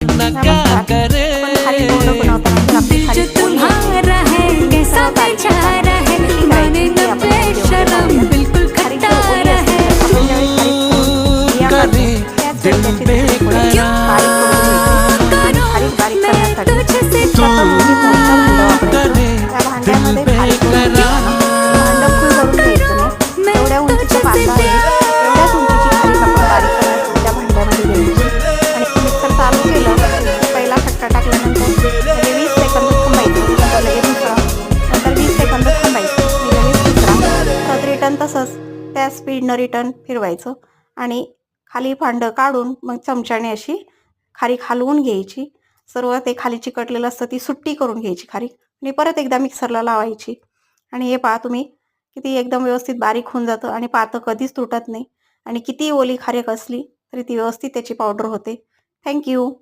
जर आपली खाली जो तुम्हारा है कैसा बेचारा है माने न बेशरम बिल्कुल खट्टारा है करे। दिल वेळी त्याची थोडी बेकरार बारीक करून रिटर्न तसंच त्या स्पीडनं रिटर्न फिरवायचं. आणि खाली भांडं काढून मग चमच्याने अशी खारीक हलवून घ्यायची. सर्व ते खाली चिकटलेलं असतं ती सुट्टी करून घ्यायची खारीक आणि परत एकदा मिक्सरला लावायची. आणि हे पहा तुम्ही किती एकदम व्यवस्थित बारीक होऊन जातं आणि पातं कधीच तुटत नाही. आणि किती ओली खारीक असली तरी ती व्यवस्थित त्याची पावडर होते. थँक्यू